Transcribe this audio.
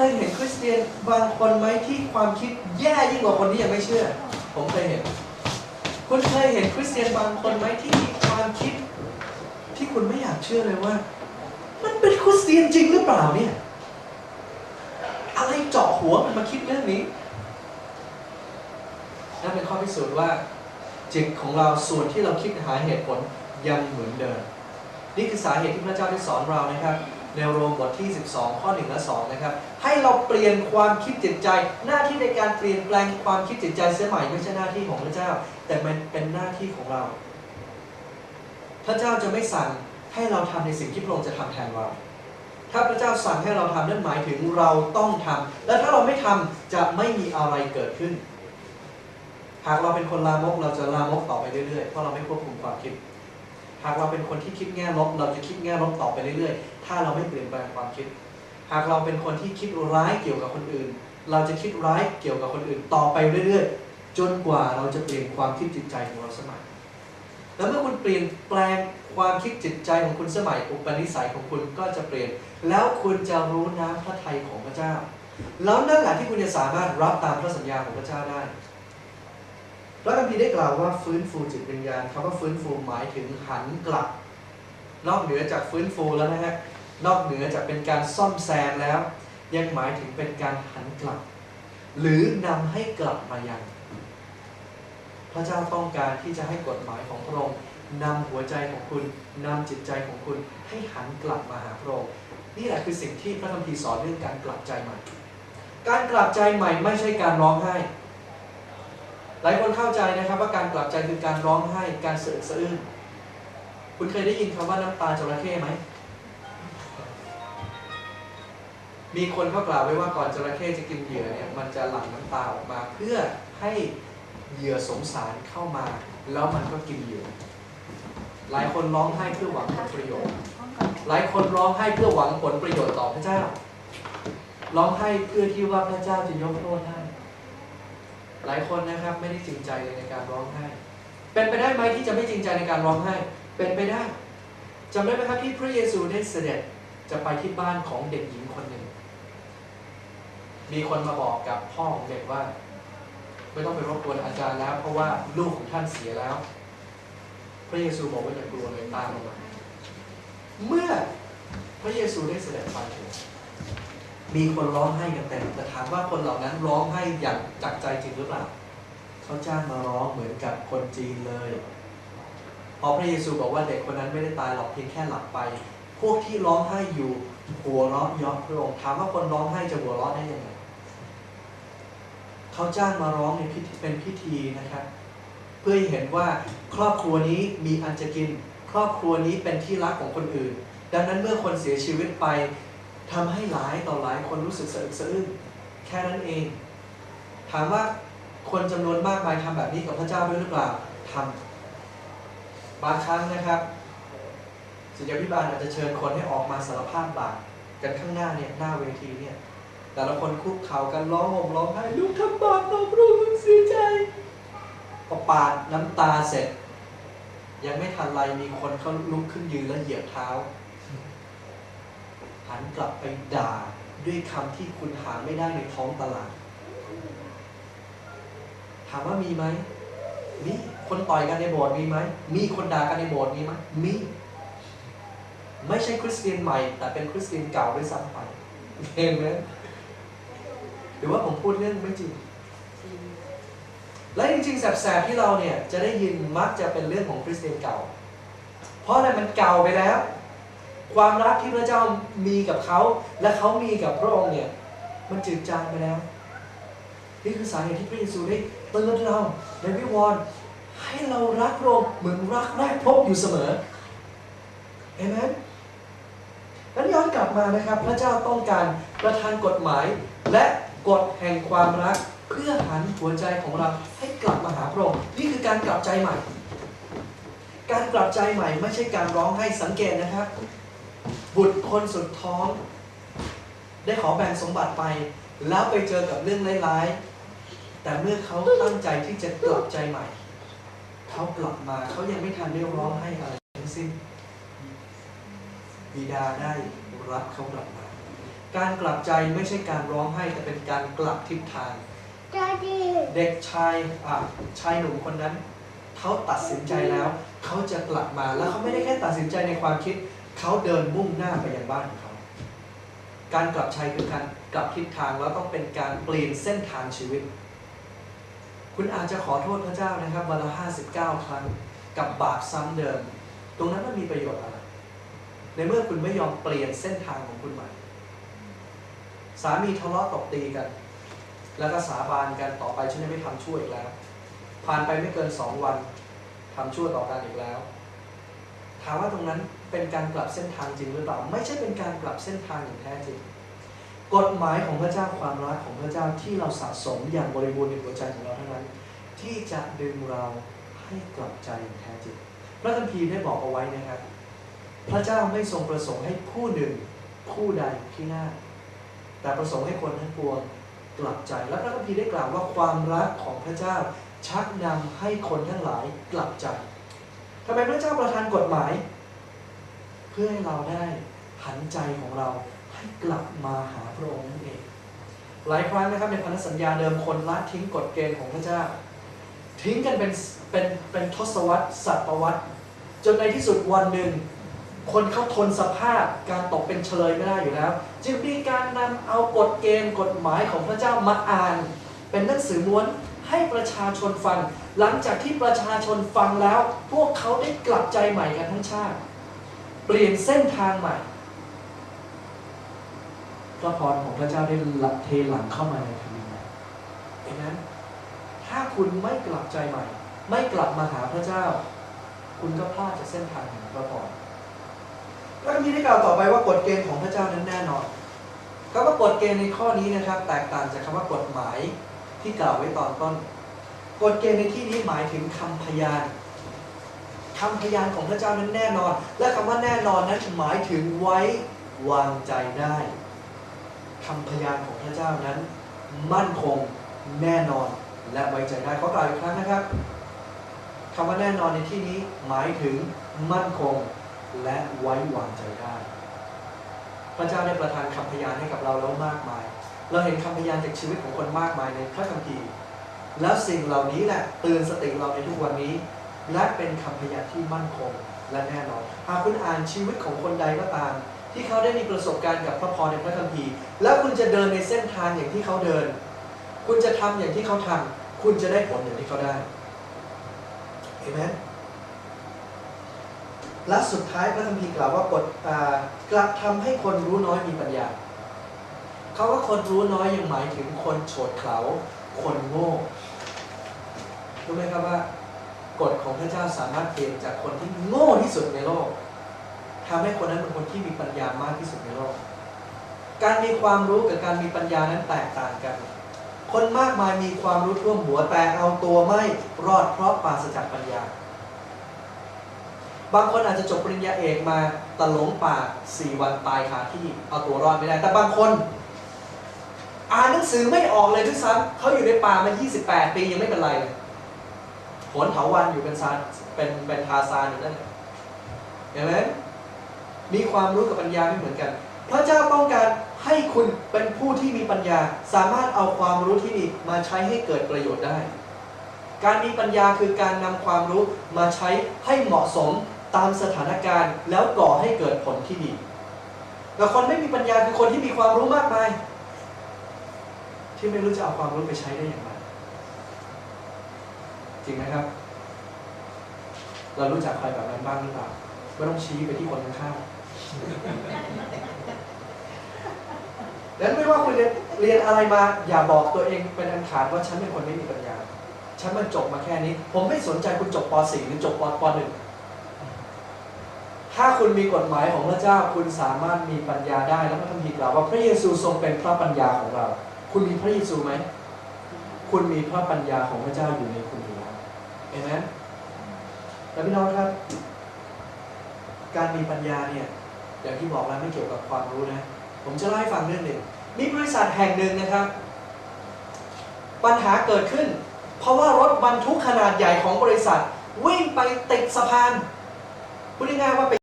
เคยเห็นคริสเตียนบางคนไหมที่ความคิดแย่ยิ่งกว่าคนที่ยังไม่เชื่อ ผมเคยเห็น คุณเคยเห็นคริสเตียนบางคนไหมที่มีความคิด ที่คุณไม่อยากเชื่อเลยว่า มันเป็นคริสเตียนจริงหรือเปล่าเนี่ย อะไรเจาะหัวมันมาคิดเรื่องนี้นั่นเป็นข้อพิสูจน์ว่าจิตของเราส่วนที่เราคิดหาเหตุผลยังเหมือนเดิม นี่คือสาเหตุที่พระเจ้าได้สอนเรานะครับ ในโรมบทที่ 12 ข้อ 1 และ 2 นะครับ ให้เราเปลี่ยนความคิดจิตใจ หน้าที่ในการเปลี่ยนแปลงความคิดจิตใจเสียใหม่ไม่ใช่หน้าที่ของพระเจ้า แต่มันเป็นหน้าที่ของเรา พระเจ้าจะไม่สั่งให้เราทำในสิ่งที่พระองค์จะทำแทนเรา ถ้าพระเจ้าสั่งให้เราทำนั่นหมายถึงเราต้องทำและถ้าเราไม่ทำจะไม่มีอะไรเกิดขึ้น หากเราเป็นคนลามกเราจะลามกต่อไปเรื่อยๆ เพราะเราไม่ควบคุมความคิด หากเราเป็นคนที่คิดแง่ลบ เราจะคิดแง่ลบต่อไปเรื่อยๆ ถ้าเราไม่เปลี่ยนแปลงความคิด หากเราเป็นคนที่คิดร้ายเกี่ยวกับคนอื่น เราจะคิดร้ายเกี่ยวกับคนอื่นต่อไปเรื่อยๆ จนกว่าเราจะเปลี่ยนความคิดจิตใจของเราสมัย แล้วเมื่อคุณเปลี่ยนแปลงความคิดจิตใจของคุณสมัยอุปนิสัยของคุณก็จะเปลี่ยน แล้วคุณจะรู้น้ำพระทัยของพระเจ้า แล้วนั่นแหละที่คุณจะสามารถรับตามพระสัญญาของพระเจ้าได้ พระคัมภีร์ได้กล่าวว่าฟื้นฟูจิตวิญญาณคำว่าฟื้นฟูหมายถึงหันกลับ นอกเหนือจากฟื้นฟูแล้วนะฮะนอกเหนือจากเป็นการซ่อมแซมแล้ว ยังหมายถึงเป็นการหันกลับ หรือนำให้กลับมายังพระเจ้าต้องการที่จะให้กฎหมายของพระองค์นำหัวใจของคุณนำจิตใจของคุณให้หันกลับมาหาพระองค์นี่แหละคือสิ่งที่พระคัมภีร์สอนเรื่องการกลับใจใหม่ การกลับใจใหม่ไม่ใช่การร้องไห้ หลายคนเข้าใจนะครับว่าการกลับใจคือการร้องไห้การเสือะสะอื้นคุณเคยได้ยินคำว่าน้ำตาจระเข้ไหม มีคนเขากล่าวไว้ว่าก่อนจระเข้จะกินเหยื่อเนี่ยมันจะหลั่งน้ำตาออกมาเพื่อให้เหยื่อสงสารเข้ามา แล้วมันก็กินเหยื่อ หลายคนร้องไห้เพื่อหวังผลประโยชน์ หลายคนร้องไห้เพื่อหวังผลประโยชน์ต่อพระเจ้า ร้องไห้เพื่อที่ว่าพระเจ้าจะยกโทษให้ หลายคนนะครับไม่ได้จริงใจเลยในการร้องไห้ เป็นไปได้ไหมที่จะไม่จริงใจในการร้องไห้ เป็นไปได้จำได้ไหมครับที่พระเยซูได้เสด็จจะไปที่บ้านของเด็กหญิงคนหนึ่ง มีคนมาบอกกับพ่อของเด็กว่า ไม่ต้องไปรบกวนอาจารย์แล้ว เพราะว่าลูกของท่านเสียแล้ว พระเยซูบอกว่าอย่ากลัวเลยตามลงมาเมื่อพระเยซูได้เสด็จไป มีคนร้องไห้กันเต็มแต่ถามว่าคนเหล่านั้นร้องไห้อย่างจากใจจริงหรือเปล่าเขาจ้างมาร้องเหมือนกับคนจีนเลยพอพระเยซูบอกว่าเด็กคนนั้นไม่ได้ตายหรอกเพียงแค่หลับไป พวกที่ร้องไห้อยู่หัวเราะเยาะพระองค์ถามว่าคนร้องไห้จะหัวเราะได้ยังไงเขาจ้างมาร้องในพิธีเป็นพิธีนะครับ เพื่อให้เห็นว่าครอบครัวนี้มีอันจะกิน ครอบครัวนี้เป็นที่รักของคนอื่น ดังนั้นเมื่อคนเสียชีวิตไป ทำให้หลายต่อหลายคนรู้สึกสะอึกสะอื้นแค่นั้นเอง ถามว่าคนจำนวนมากมายทำแบบนี้กับพระเจ้าด้วยหรือเปล่าทำบางครั้งนะครับศิษยาพิบาลอาจจะเชิญคนให้ออกมาสารภาพบาปกันข้างหน้าเนี่ยหน้าเวทีเนี่ยแต่ละคนคุกเข่ากันร้องห่มร้องไห้ลูกทำบาปต่อพระองค์ลูกเสียใจพอปาดน้ำตาเสร็จ ยังไม่ทันไรมีคนเขาลุกขึ้นยืนแล้วเหยียบเท้า หันกลับไปด่าด้วยคำที่คุณหาไม่ได้ในท้องตลาด ถามว่ามีไหมมีคนต่อยกันในโบสถ์มีไหมมีคนด่ากันในโบสถ์มีไหมมีไม่ใช่คริสเตียนใหม่ แต่เป็นคริสเตียนเก่าด้วยซ้ำไปเห็นไหมหรือว่าผมพูดเรื่องไม่จริง และจริงๆแสบๆที่เราเนี่ยจะได้ยินมักจะเป็นเรื่องของคริสเตียนเก่า เพราะอะไรมันเก่าไปแล้ว ความรักที่พระเจ้ามีกับเขา และเขามีกับพระองค์เนี่ย มันจืดจางไปแล้ว นี่คือสาเหตุที่พระเยซูได้เตือนเราในวิวรณ์ให้เรารักพระองค์เหมือนรักแรกพบอยู่เสมอเอเมนนั้นย้อนกลับมานะครับ พระเจ้าต้องการประทานกฎหมาย และกฎแห่งความรัก เพื่อหันหัวใจของเราให้กลับมาหาพระองค์นี่คือการกลับใจใหม่ การกลับใจใหม่ไม่ใช่การร้องให้สังเกตนะครับ บุตรคนสุดท้อง ได้ขอแบ่งสมบัติไป แล้วไปเจอกับเรื่องร้ายๆแต่เมื่อเขาตั้งใจที่จะกลับใจใหม่ เขากลับมาเขายังไม่ทันได้ร้องให้อะไรทั้งสิ้นบิดาได้รับเขากลับมา การกลับใจไม่ใช่การร้องไห้แต่เป็นการกลับทิศทาง Daddy. เด็กชายอะชายหนุ่มคนนั้น เขาตัดสินใจแล้ว เขาจะกลับมาแล้วเขาไม่ได้แค่ตัดสินใจในความคิด เขาเดินมุ่งหน้าไปยังบ้านของเขา การกลับใจคือการกลับทิศทางแล้วต้องเป็นการเปลี่ยนเส้นทางชีวิต คุณอาจจะขอโทษพระเจ้านะครับวันละ59ครั้งกับบาปซ้ำเดิม ตรงนั้นมันมีประโยชน์อะไร ในเมื่อคุณไม่ยอมเปลี่ยนเส้นทางของคุณใหม่ สามีทะเลาะตบตีกัน แล้วก็สาบานกันต่อไปฉันจะไม่ทำชั่วอีกแล้ว ผ่านไปไม่เกินสองวันทำชั่วต่อกันอีกแล้ว ถามว่าตรงนั้น เป็นการกลับเส้นทางจริงหรือเปล่า ไม่ใช่เป็นการกลับเส้นทางอย่างแท้จริง กฎหมายของพระเจ้าความรักของพระเจ้าที่เราสะสมอย่างบริบูรณ์ในหัวใจของเราเท่านั้น ที่จะดึงเราให้กลับใจอย่างแท้จริง พระคัมภีร์ได้บอกเอาไว้นะครับพระเจ้าไม่ทรงประสงค์ให้ผู้หนึ่งผู้ใดที่หน้า แต่ประสงค์ให้คนทั้งปวงกลับใจ และพระคัมภีร์ได้กล่าวว่าความรักของพระเจ้าชักนำให้คนทั้งหลายกลับใจทำไมพระเจ้าประทานกฎหมาย พื่อให้เราได้หันใจของเราให้กลับมาหาพระองค์นั่นเอง หลายครั้งนะครับในพันธสัญญาเดิมคนละทิ้งกฎเกณฑ์ของพระเจ้า ทิ้งกันเป็นเป็นเป็นทศวรรษศตวรรษจนในที่สุดวันหนึ่ง คนเขาทนสภาพการตกเป็นเฉลยไม่ได้อยู่แล้ว จึงมีการนำเอากฎเกณฑ์กฎหมายของพระเจ้ามาอ่าน เป็นหนังสือม้วนให้ประชาชนฟัง หลังจากที่ประชาชนฟังแล้ว พวกเขาได้กลับใจใหม่กันทั้งชาติ เปลี่ยนเส้นทางใหม่พระพรของพระเจ้าได้ละเทหลังเข้ามาในแผ่นดินนั้นเห็นไหมถ้าคุณไม่กลับใจใหม่ ไม่กลับมาหาพระเจ้า คุณก็พลาดจากเส้นทางแห่งพระพรแล้วก็มีได้กล่าวต่อไปว่ากฎเกณฑ์ของพระเจ้านั้นแน่นอนคำว่ากฎเกณฑ์ในข้อนี้นะครับ แตกต่างจากคำว่ากฎหมายที่กล่าวไว้ตอนต้น กฎเกณฑ์ในที่นี้หมายถึงคำพยาน คำพยานของพระเจ้านั้นแน่นอน และคำว่าแน่นอนนั้นหมายถึงไว้วางใจได้คำพยานของพระเจ้านั้น มั่นคงแน่นอนและไว้ใจได้เขากล่าวอีกครั้งนะครับคำว่าแน่นอนในที่นี้หมายถึงมั่นคงและไว้วางใจได้ พระเจ้าได้ประทานคำพยานให้กับเราแล้วมากมาย เราเห็นคำพยานจากชีวิตของคนมากมายในพระคัมภีร์ แล้วสิ่งเหล่านี้แหละเตือนสติเราในทุกวันนี้ และเป็นคำพยานที่มั่นคงและแน่นอน หากคุณอ่านชีวิตของคนใดก็ตาม ที่เขาได้มีประสบการณ์กับพระพรในพระคัมภีร์ แล้วคุณจะเดินในเส้นทางอย่างที่เขาเดิน คุณจะทำอย่างที่เขาทำคุณจะได้ผลอย่างที่เขาได้เห็นไหมและสุดท้ายพระคัมภีร์กล่าวว่ากฎกลับทำให้คนรู้น้อยมีปัญญาเขาว่าคนรู้น้อยยังหมายถึงคนโฉดเขลาคนโง่รู้ไหมครับว่า กฎของพระเจ้าสามารถเปลี่ยนจากคนที่โง่ที่สุดในโลกทำให้คนนั้นเป็นคนที่มีปัญญามากที่สุดในโลก การมีความรู้กับการมีปัญญานั้นแตกต่างกัน คนมากมายมีความรู้ท่วมหัวแต่เอาตัวไม่รอดเพราะปราศจากปัญญา บางคนอาจจะจบปริญญาเอกมาตะหลงป่าสี่วันตายคาที่เอาตัวรอดไม่ได้ แต่บางคนอ่านหนังสือไม่ออกเลยด้วยซ้ำเขาอยู่ในป่ามา 28 ปียังไม่เป็นไรเลย นเถาวันอยู่เป็นซานเป็นเป็นทาซานอยู่นั่นเห็นไหมมีความรู้กับปัญญาไม่เหมือนกัน พระเจ้าต้องการให้คุณเป็นผู้ที่มีปัญญา สามารถเอาความรู้ที่มีมาใช้ให้เกิดประโยชน์ได้ การมีปัญญาคือการนำความรู้มาใช้ให้เหมาะสมตามสถานการณ์ แล้วก่อให้เกิดผลที่ดีแต่คนไม่มีปัญญาคือคนที่มีความรู้มากมายที่ไม่รู้จะเอาความรู้ไปใช้ได้อย่างไร จริงไหมครับ เรารู้จักใครแบบนั้นบ้างหรือเปล่าไม่ต้องชี้ไปที่คนข้างๆนั้นไม่ว่าคุณเรียนเรียนอะไรมา อย่าบอกตัวเองเป็นอันขาดว่าฉันเป็นคนไม่มีปัญญา ฉันมันจบมาแค่นี้ ผมไม่สนใจคุณจบป .4 หรือจบปป .1 ถ้าคุณมีกฎหมายของพระเจ้าคุณสามารถมีปัญญาได้แล้วพระคัมภีร์กล่าวว่าพระเยซูทรงเป็นพระปัญญาของเรา คุณมีพระเยซูไหม คุณมีพระปัญญาของพระเจ้าอยู่ในคุณอยู่แล้วเห็นไหมแล้วพี่น้องครับ การมีปัญญาเนี่ย อย่างที่บอกแล้วไม่เกี่ยวกับความรู้นะ ผมจะเล่าให้ฟังเรื่องหนึ่ง มีบริษัทแห่งหนึ่งนะครับ ปัญหาเกิดขึ้น เพราะว่ารถบรรทุกขนาดใหญ่ของบริษัท วิ่งไปติดสะพานพูดง่ายๆว่าไป